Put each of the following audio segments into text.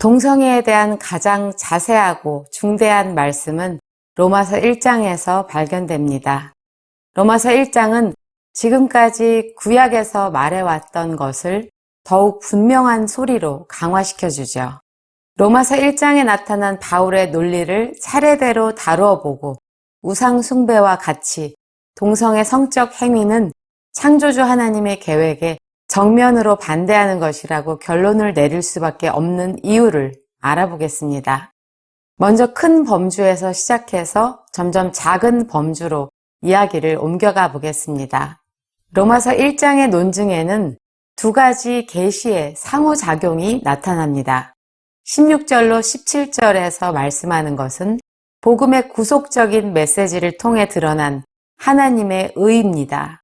동성애에 대한 가장 자세하고 중대한 말씀은 로마서 1장에서 발견됩니다. 로마서 1장은 지금까지 구약에서 말해왔던 것을 더욱 분명한 소리로 강화시켜주죠. 로마서 1장에 나타난 바울의 논리를 차례대로 다루어 보고 우상숭배와 같이 동성의 성적 행위는 창조주 하나님의 계획에 정면으로 반대하는 것이라고 결론을 내릴 수밖에 없는 이유를 알아보겠습니다. 먼저 큰 범주에서 시작해서 점점 작은 범주로 이야기를 옮겨가 보겠습니다. 로마서 1장의 논증에는 두 가지 계시의 상호작용이 나타납니다. 16절로 17절에서 말씀하는 것은 복음의 구속적인 메시지를 통해 드러난 하나님의 의입니다.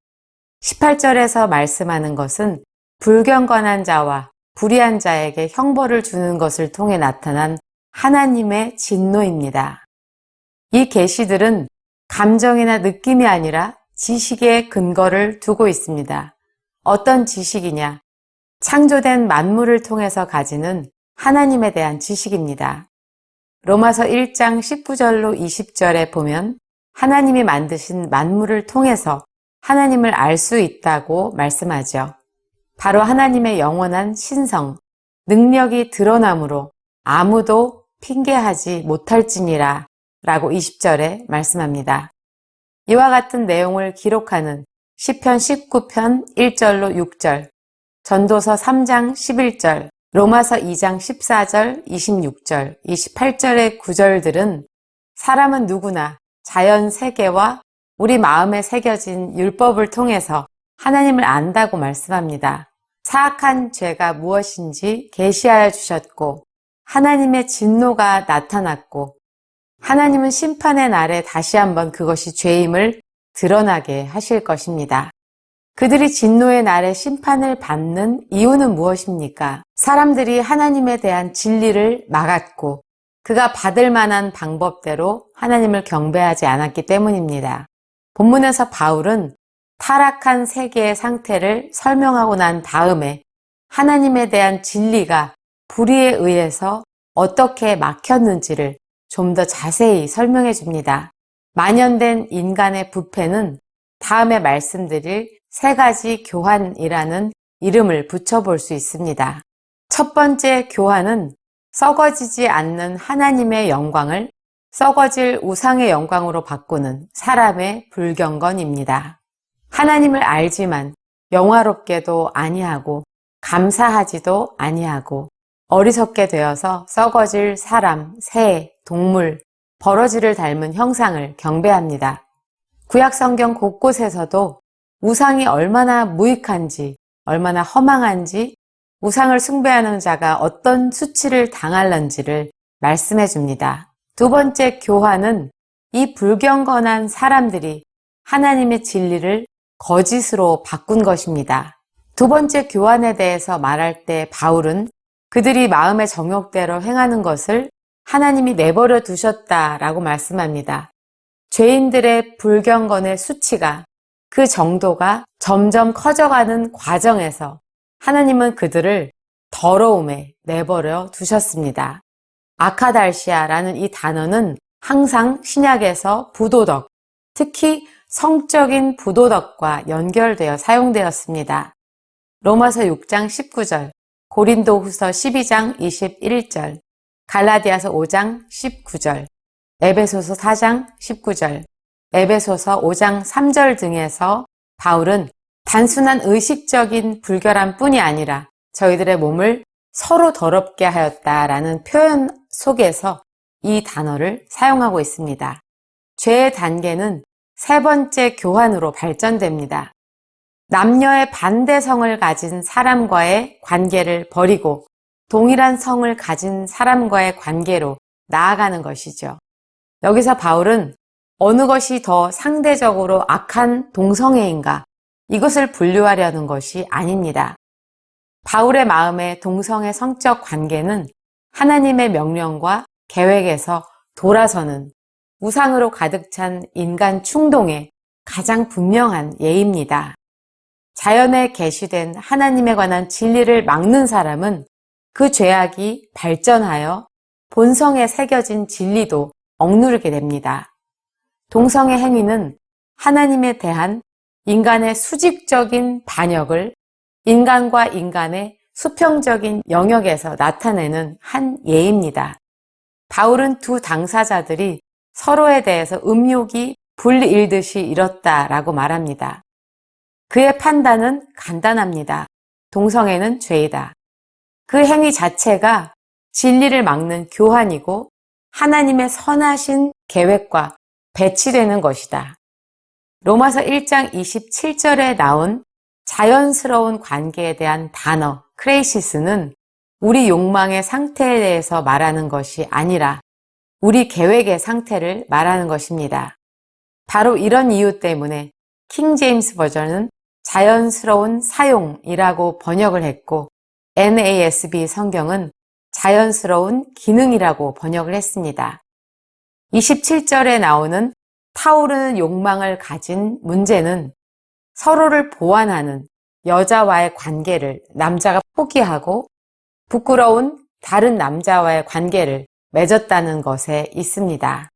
18절에서 말씀하는 것은 불경건한 자와 불의한 자에게 형벌을 주는 것을 통해 나타난 하나님의 진노입니다. 이 계시들은 감정이나 느낌이 아니라 지식의 근거를 두고 있습니다. 어떤 지식이냐? 창조된 만물을 통해서 가지는 하나님에 대한 지식입니다. 로마서 1장 19절로 20절에 보면 하나님이 만드신 만물을 통해서 하나님을 알 수 있다고 말씀하죠. 바로 하나님의 영원한 신성, 능력이 드러나므로 아무도 핑계하지 못할지니라 라고 20절에 말씀합니다. 이와 같은 내용을 기록하는 시편 19편 1절로 6절, 전도서 3장 11절, 로마서 2장 14절, 26절, 28절의 구절들은 사람은 누구나 자연 세계와 우리 마음에 새겨진 율법을 통해서 하나님을 안다고 말씀합니다. 사악한 죄가 무엇인지 계시하여 주셨고 하나님의 진노가 나타났고 하나님은 심판의 날에 다시 한번 그것이 죄임을 드러나게 하실 것입니다. 그들이 진노의 날에 심판을 받는 이유는 무엇입니까? 사람들이 하나님에 대한 진리를 막았고 그가 받을 만한 방법대로 하나님을 경배하지 않았기 때문입니다. 본문에서 바울은 타락한 세계의 상태를 설명하고 난 다음에 하나님에 대한 진리가 불의에 의해서 어떻게 막혔는지를 좀 더 자세히 설명해 줍니다. 만연된 인간의 부패는 다음에 말씀드릴 세 가지 교환이라는 이름을 붙여볼 수 있습니다. 첫 번째 교환은 썩어지지 않는 하나님의 영광을 썩어질 우상의 영광으로 바꾸는 사람의 불경건입니다. 하나님을 알지만 영화롭게도 아니하고 감사하지도 아니하고 어리석게 되어서 썩어질 사람, 새, 동물, 버러지를 닮은 형상을 경배합니다. 구약 성경 곳곳에서도 우상이 얼마나 무익한지, 얼마나 허망한지, 우상을 숭배하는 자가 어떤 수치를 당할런지를 말씀해 줍니다. 두 번째 교환은 이 불경건한 사람들이 하나님의 진리를 거짓으로 바꾼 것입니다. 두 번째 교환에 대해서 말할 때 바울은 그들이 마음의 정욕대로 행하는 것을 하나님이 내버려 두셨다라고 말씀합니다. 죄인들의 불경건의 수치가 그 정도가 점점 커져가는 과정에서 하나님은 그들을 더러움에 내버려 두셨습니다. 아카달시아라는 이 단어는 항상 신약에서 부도덕, 특히 성적인 부도덕과 연결되어 사용되었습니다. 로마서 6장 19절, 고린도 후서 12장 21절, 갈라디아서 5장 19절, 에베소서 4장 19절, 에베소서 5장 3절 등에서 바울은 단순한 의식적인 불결함 뿐이 아니라 저희들의 몸을 서로 더럽게 하였다라는 표현 속에서 이 단어를 사용하고 있습니다. 죄의 단계는 세 번째 교환으로 발전됩니다. 남녀의 반대성을 가진 사람과의 관계를 버리고 동일한 성을 가진 사람과의 관계로 나아가는 것이죠. 여기서 바울은 어느 것이 더 상대적으로 악한 동성애인가 이것을 분류하려는 것이 아닙니다. 바울의 마음의 동성애 성적 관계는 하나님의 명령과 계획에서 돌아서는 우상으로 가득 찬 인간 충동의 가장 분명한 예입니다. 자연에 계시된 하나님에 관한 진리를 막는 사람은 그 죄악이 발전하여 본성에 새겨진 진리도 억누르게 됩니다. 동성의 행위는 하나님에 대한 인간의 수직적인 반역을 인간과 인간의 수평적인 영역에서 나타내는 한 예입니다. 바울은 두 당사자들이 서로에 대해서 음욕이 불일듯이 일었다라고 말합니다. 그의 판단은 간단합니다. 동성애는 죄이다. 그 행위 자체가 진리를 막는 교환이고 하나님의 선하신 계획과 배치되는 것이다. 로마서 1장 27절에 나온 자연스러운 관계에 대한 단어 크레이시스는 우리 욕망의 상태에 대해서 말하는 것이 아니라 우리 계획의 상태를 말하는 것입니다. 바로 이런 이유 때문에 킹 제임스 버전은 자연스러운 사용이라고 번역을 했고 NASB 성경은 자연스러운 기능이라고 번역을 했습니다. 27절에 나오는 타오르는 욕망을 가진 문제는 서로를 보완하는 여자와의 관계를 남자가 포기하고 부끄러운 다른 남자와의 관계를 맺었다는 것에 있습니다.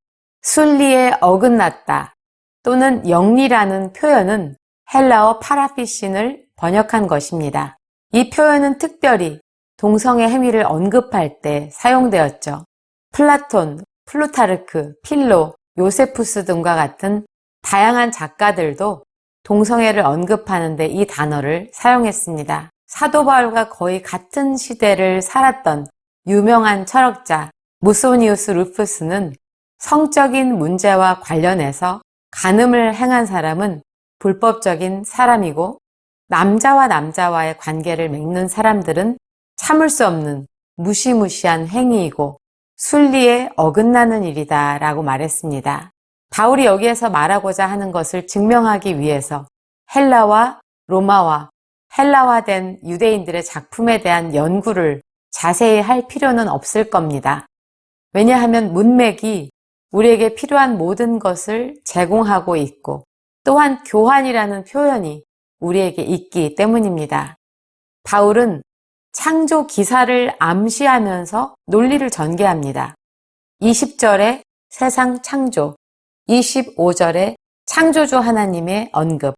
순리에 어긋났다 또는 영리라는 표현은 헬라어 파라피신을 번역한 것입니다. 이 표현은 특별히 동성의 행위를 언급할 때 사용되었죠. 플라톤, 플루타르크, 필로, 요세푸스 등과 같은 다양한 작가들도 동성애를 언급하는데 이 단어를 사용했습니다. 사도 바울과 거의 같은 시대를 살았던 유명한 철학자 무소니우스 루프스는 성적인 문제와 관련해서 간음을 행한 사람은 불법적인 사람이고 남자와 남자와의 관계를 맺는 사람들은 참을 수 없는 무시무시한 행위이고 순리에 어긋나는 일이다 라고 말했습니다. 바울이 여기에서 말하고자 하는 것을 증명하기 위해서 헬라와 로마와 헬라화된 유대인들의 작품에 대한 연구를 자세히 할 필요는 없을 겁니다. 왜냐하면 문맥이 우리에게 필요한 모든 것을 제공하고 있고 또한 교환이라는 표현이 우리에게 있기 때문입니다. 바울은 창조 기사를 암시하면서 논리를 전개합니다. 20절에 세상 창조, 25절에 창조주 하나님의 언급,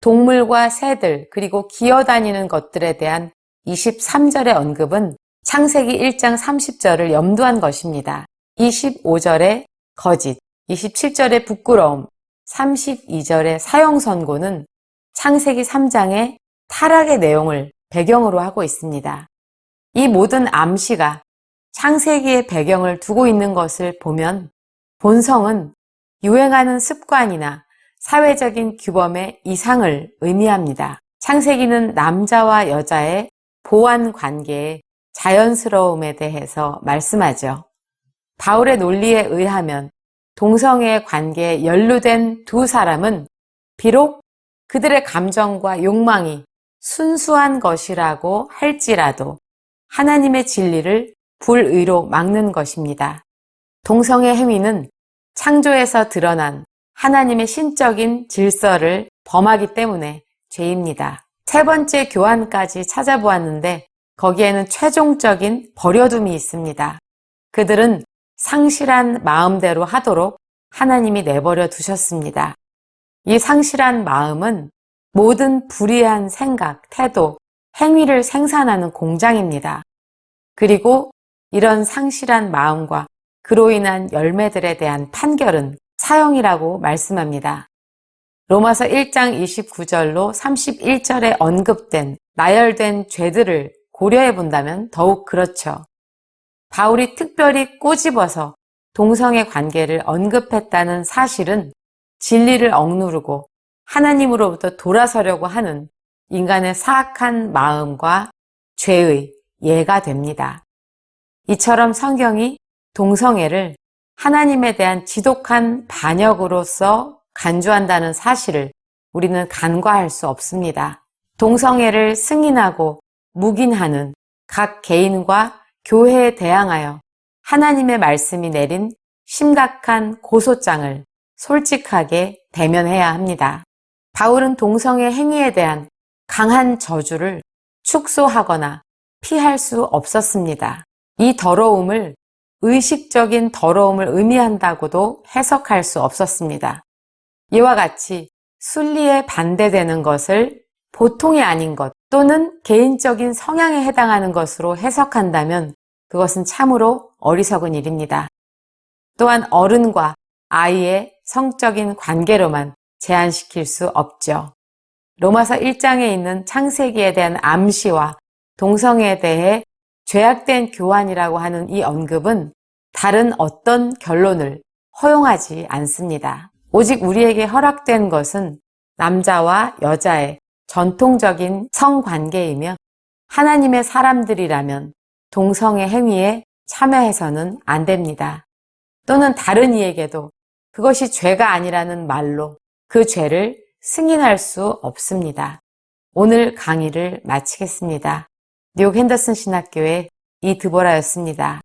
동물과 새들, 그리고 기어다니는 것들에 대한 23절의 언급은 창세기 1장 30절을 염두한 것입니다. 25절의 거짓, 27절의 부끄러움, 32절의 사형 선고는 창세기 3장의 타락의 내용을 배경으로 하고 있습니다. 이 모든 암시가 창세기의 배경을 두고 있는 것을 보면 본성은 유행하는 습관이나 사회적인 규범의 이상을 의미합니다. 창세기는 남자와 여자의 보완 관계의 자연스러움에 대해서 말씀하죠. 바울의 논리에 의하면 동성애의 관계에 연루된 두 사람은 비록 그들의 감정과 욕망이 순수한 것이라고 할지라도 하나님의 진리를 불의로 막는 것입니다. 동성의 행위는 창조에서 드러난 하나님의 신적인 질서를 범하기 때문에 죄입니다. 세 번째 교환까지 찾아보았는데 거기에는 최종적인 버려둠이 있습니다. 그들은 상실한 마음대로 하도록 하나님이 내버려 두셨습니다. 이 상실한 마음은 모든 불의한 생각, 태도, 행위를 생산하는 공장입니다. 그리고 이런 상실한 마음과 그로 인한 열매들에 대한 판결은 사형이라고 말씀합니다. 로마서 1장 29절로 31절에 언급된 나열된 죄들을 고려해 본다면 더욱 그렇죠. 바울이 특별히 꼬집어서 동성의 관계를 언급했다는 사실은 진리를 억누르고 하나님으로부터 돌아서려고 하는 인간의 사악한 마음과 죄의 예가 됩니다. 이처럼 성경이 동성애를 하나님에 대한 지독한 반역으로서 간주한다는 사실을 우리는 간과할 수 없습니다. 동성애를 승인하고 묵인하는 각 개인과 교회에 대항하여 하나님의 말씀이 내린 심각한 고소장을 솔직하게 대면해야 합니다. 바울은 동성의 행위에 대한 강한 저주를 축소하거나 피할 수 없었습니다. 이 더러움을 의식적인 더러움을 의미한다고도 해석할 수 없었습니다. 이와 같이 순리에 반대되는 것을 보통이 아닌 것 또는 개인적인 성향에 해당하는 것으로 해석한다면 그것은 참으로 어리석은 일입니다. 또한 어른과 아이의 성적인 관계로만 제한시킬 수 없죠. 로마서 1장에 있는 창세기에 대한 암시와 동성애에 대해 죄악된 교환이라고 하는 이 언급은 다른 어떤 결론을 허용하지 않습니다. 오직 우리에게 허락된 것은 남자와 여자의 전통적인 성관계이며 하나님의 사람들이라면 동성애 행위에 참여해서는 안 됩니다. 또는 다른 이에게도 그것이 죄가 아니라는 말로 그 죄를 승인할 수 없습니다. 오늘 강의를 마치겠습니다. 뉴욕 핸더슨 신학교의 이드보라였습니다.